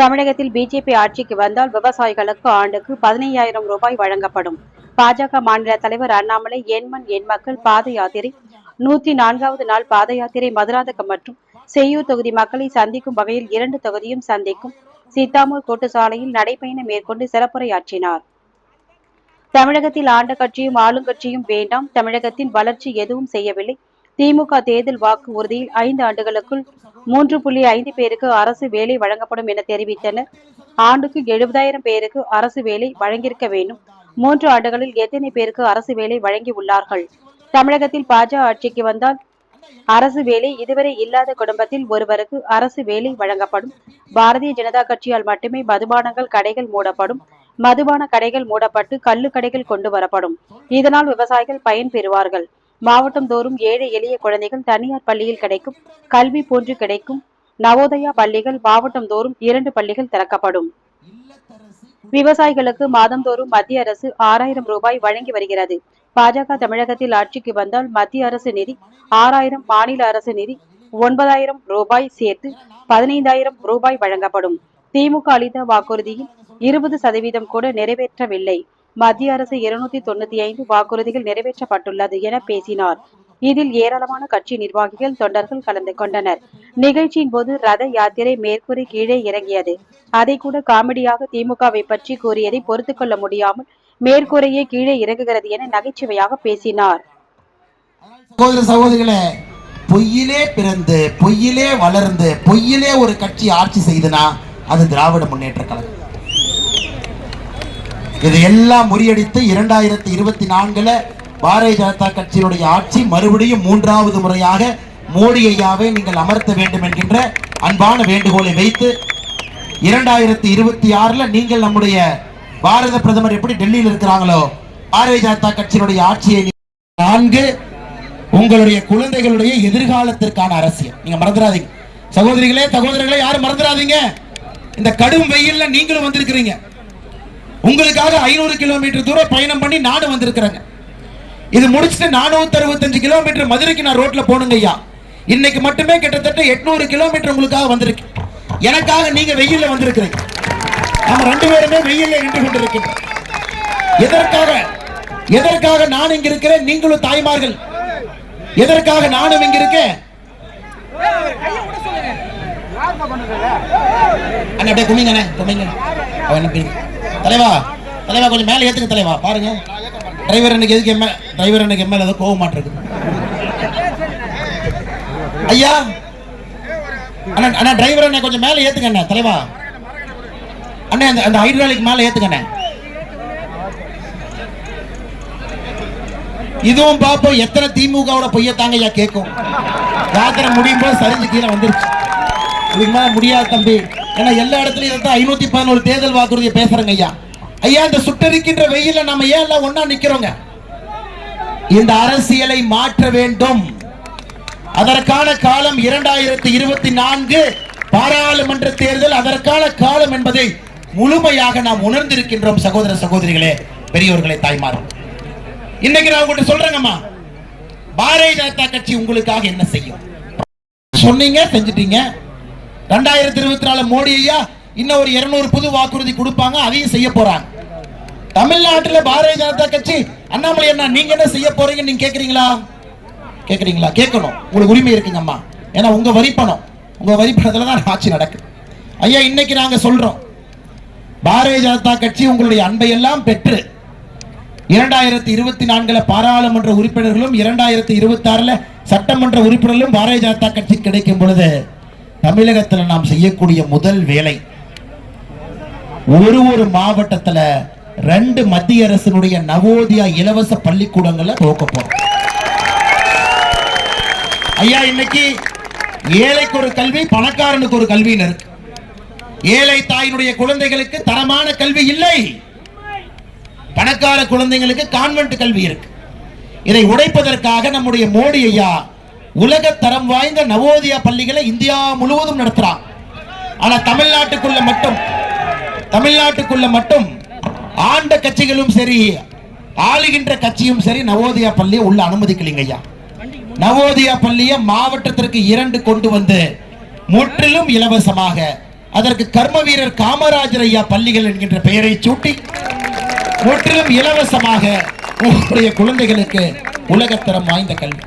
தமிழகத்தில் பிஜேபி ஆட்சிக்கு வந்தால் விவசாயிகளுக்கு ஆண்டுக்கு பதினையாயிரம் ரூபாய் வழங்கப்படும். பாஜக மாநில தலைவர் அண்ணாமலை எண்மண் எண்மக்கள் பாத யாத்திரை நூத்தி நான்காவது நாள் பாத யாத்திரை மதுராந்தகம் மற்றும் செய்யூர் தொகுதி மக்களை சந்திக்கும் வகையில் இரண்டு தொகுதியும் சந்திக்கும் சித்தாமூர் கூட்டு சாலையில் நடைபயணம் மேற்கொண்டு சிறப்புரையாற்றினார். தமிழகத்தில் ஆண்ட கட்சியும் ஆளுங்கட்சியும் வேண்டாம். தமிழகத்தின் வளர்ச்சி எதுவும் செய்யவில்லை. திமுக தேர்தல் வாக்கு உறுதியில் ஐந்து ஆண்டுகளுக்குள் மூன்று புள்ளி ஐந்து பேருக்கு அரசு வேலை வழங்கப்படும் என தெரிவித்தனர். ஆண்டுக்கு எழுபதாயிரம் பேருக்கு அரசு வேலை வழங்கியிருக்க வேண்டும். மூன்று ஆண்டுகளில் எத்தனை பேருக்கு அரசு வேலை வழங்கி உள்ளார்கள்? தமிழகத்தில் பாஜக ஆட்சிக்கு வந்தால் அரசு வேலை இதுவரை இல்லாத குடும்பத்தில் ஒருவருக்கு அரசு வேலை வழங்கப்படும். பாரதிய ஜனதா கட்சியால் மட்டுமே மதுபானங்கள் கடைகள் மூடப்படும். மதுபான கடைகள் மூடப்பட்டு கள்ளு கடைகள் கொண்டு வரப்படும். இதனால் விவசாயிகள் பயன் பெறுவார்கள். மாவட்டம் தோறும் ஏழை எளிய குழந்தைகள் தனியார் பள்ளியில் கிடைக்கும் கல்வி போன்று கிடைக்கும். நவோதயா பள்ளிகள் மாவட்டம் தோறும் இரண்டு பள்ளிகள் திறக்கப்படும். விவசாயிகளுக்கு மாதந்தோறும் மத்திய அரசு ஆறாயிரம் ரூபாய் வழங்கி வருகிறது. பாஜக தமிழகத்தில் ஆட்சிக்கு வந்தால் மத்திய அரசு நிதி ஆறாயிரம் மாநில அரசு நிதி ஒன்பதாயிரம் ரூபாய் சேர்த்து பதினைந்தாயிரம் ரூபாய் வழங்கப்படும். திமுக அளித்த வாக்குறுதியில் இருபது சதவீதம் கூட நிறைவேற்றவில்லை. மத்திய அரசு இருநூத்தி தொண்ணூத்தி ஐந்து வாக்குறுதிகள் நிறைவேற்றப்பட்டுள்ளது என பேசினார். இதில் ஏராளமான கட்சி நிர்வாகிகள் தொண்டர்கள் கலந்து கொண்டனர். நிகழ்ச்சியின் போது ரத யாத்திரை மேற்கூறி கீழே இறங்கியது. அதை கூட காமெடியாக திமுகவை பற்றி கூறியதை பொறுத்துக் கொள்ள முடியாமல் மேற்கூரையே கீழே இறங்குகிறது என நகைச்சுவையாக பேசினார். சகோதர சகோதரிகளே பொய்யிலே பிறந்து பொய்யிலே வளர்ந்து பொய்யிலே ஒரு கட்சி ஆட்சி செய்தனா அது திராவிட முன்னேற்ற கழகம். இதையெல்லாம் முறியடித்து இரண்டாயிரத்தி இருபத்தி நான்குல பாரதிய ஜனதா கட்சியினுடைய ஆட்சி மறுபடியும் மூன்றாவது முறையாக மோடி ஐயாவை நீங்கள் அமர்த்த வேண்டும் என்கின்ற அன்பான வேண்டுகோளை வைத்து இரண்டாயிரத்தி இருபத்தி ஆறுல நீங்கள் நம்முடைய பாரத பிரதமர் எப்படி டெல்லியில் இருக்கிறாங்களோ பாரதிய ஜனதா கட்சியினுடைய ஆட்சியை நான்கு உங்களுடைய குழந்தைகளுடைய எதிர்காலத்திற்கான அரசியல். நீங்க மறந்துடாதீங்க. சகோதரிகளே சகோதரர்களே யாரும் மறந்துடாதீங்க. இந்த கடும் வெயில்ல நீங்களும் வந்திருக்கிறீங்க. உங்களுக்காக ஐநூறு கிலோமீட்டர் தூரம் பயணம் பண்ணி நாடு வந்திருக்கிறேங்க. இது முடிச்சுட்டு நானூத்தி அறுபத்தஞ்சு கிலோமீட்டர் மதுரைக்கு நான் ரோட்ல போனுங்க ஐயா. இன்னைக்கு மட்டுமே கிட்டத்தட்ட எட்நூறு கிலோமீட்டர் உங்களுக்காக வந்திருக்கு. எனக்காக நீங்க வெயில்ல வந்திருக்கிறீங்க. நம்ம ரெண்டு பேருமே வெயில்ல நின்று கொண்டிருக்கிறோம் எதற்காக? எதற்காக நான் இங்க இருக்கிறேன்? நீங்களும் தாய்மார்கள். எதற்காக நானும் இங்க இருக்கேன்? அண்ணா அப்படியே குமிங்கண்ணே குமிங்க அவன் என்ன தலைவா தலைவா கொஞ்சம் மேலே ஏற்றுங்க தலைவா. பாருங்க. டிரைவர் எனக்கு எதுக்கு எம்எல் டிரைவர் எனக்கு எம்எல் ஏதோ கோவ மாட்டிருக்கு. ஐயா அண்ணா அண்ணா டிரைவர் அண்ணா கொஞ்சம் மேலே ஏற்றுங்க அண்ணா தலைவா. அண்ணா அந்த அந்த ஹைட்ராலிக் மேலே ஏற்றுங்க அண்ணா. இதுவும் பார்ப்போம் எத்தனை திமுகவோட பொய்ய தாங்க ஐயா கேட்கும். யாத்திரை முடியும் போது சரிஞ்சு கீழே வந்துருச்சு. இதுக்கு மேலே முடியாது தம்பி. ஏன்னா எல்லா இடத்துலயும் இருந்தால் ஐநூத்தி பதினோரு தேர்தல் வாக்குறுதியை பேசுறேங்க ஐயா. ஐயா இந்த சுட்டரிக்கின்ற வெயில நம்ம ஏன் எல்லாம் ஒன்னா நிக்கிறோங்க? இந்த அரசியலை மாற்ற வேண்டும். அதற்கான காலம் இரண்டாயிரத்தி இருபத்தி நான்கு. பாராளுமன்ற தேர்தல் அதற்கான காலம் என்பதை முழுமையாக நாம் உணர்ந்திருக்கின்றோம் சகோதர சகோதரிகளே பெரியோர்களே தாய்மார்கள். இன்னைக்கு நான் உங்கள்கிட்ட சொல்றேங்கம்மா பாரதிய ஜனதா கட்சி உங்களுக்காக என்ன செய்யும்? சொன்னீங்க செஞ்சிட்டீங்க. ரெண்டாயிரத்தி இருபத்தி நாலு மோடி ஐயா இன்னும் ஒரு இருநூறு புது வாக்குறுதி கொடுப்பாங்க அதையும் செய்ய போறாங்க. தமிழ்நாட்டில் பாரதிய ஜனதா கட்சி அண்ணாமலை அண்ணா நீங்க என்ன செய்ய போறீங்க நீங்க கேக்குறீங்களா? கேக்குறீங்களா? கேட்கணும். உங்களுக்கு உரிமை இருக்குங்க அம்மா. ஏன்னா உங்க வரி பணம் உங்க வரிப்பணத்துல தான் ஆட்சி நடக்குது. ஐயா இன்னைக்கு நாங்க சொல்றோம். பாரதிய ஜனதா கட்சி உங்களுடைய அன்பையெல்லாம் பெற்று இரண்டாயிரத்தி இருபத்தி நான்குல பாராளுமன்ற உறுப்பினர்களும் இரண்டாயிரத்தி இருபத்தி ஆறுல சட்டமன்ற உறுப்பினர்களும் பாரதிய ஜனதா கட்சி கிடைக்கும் பொழுது தமிழகத்தில் நாம் செய்யக்கூடிய முதல் வேலை ஒரு ஒரு மாவட்டத்துல ரெண்டு மத்திய அரசினுடைய நவோதியா இலவச பள்ளிக்கூடங்களை துவக்க போறோம். ஐயா இன்னைக்கு ஏழைக்கு ஒரு கல்வி பணக்காரனுக்கு ஒரு கல்வின்னு இருக்கு. ஏழை தாயினுடைய குழந்தைகளுக்கு தரமான கல்வி இல்லை. பணக்கார குழந்தைங்களுக்கு கான்வென்ட் கல்வி இருக்கு. இதை உடைப்பதற்காக நம்முடைய மோடி ஐயா உலக தரம் வாய்ந்த நவோதயா பள்ளிகளை இந்தியா முழுவதும் நடத்துறான். ஆனா தமிழ்நாட்டுக்குள்ள மட்டும் தமிழ்நாட்டுக்குள்ள மட்டும் ஆண்ட கட்சிகளும் சரி ஆளுகின்ற கட்சியும் சரி நவோதயா பள்ளியை உள்ள அனுமதிக்கலைங்க ஐயா. நவோதயா பள்ளியை மாவட்டத்திற்கு இரண்டு கொண்டு வந்து முற்றிலும் இலவசமாக அதற்கு கர்ம வீரர் காமராஜர் ஐயா பள்ளிகள் என்கின்ற பெயரை சூட்டி முற்றிலும் இலவசமாக உங்களுடைய குழந்தைகளுக்கு உலகத்தரம் வாய்ந்த கல்வி.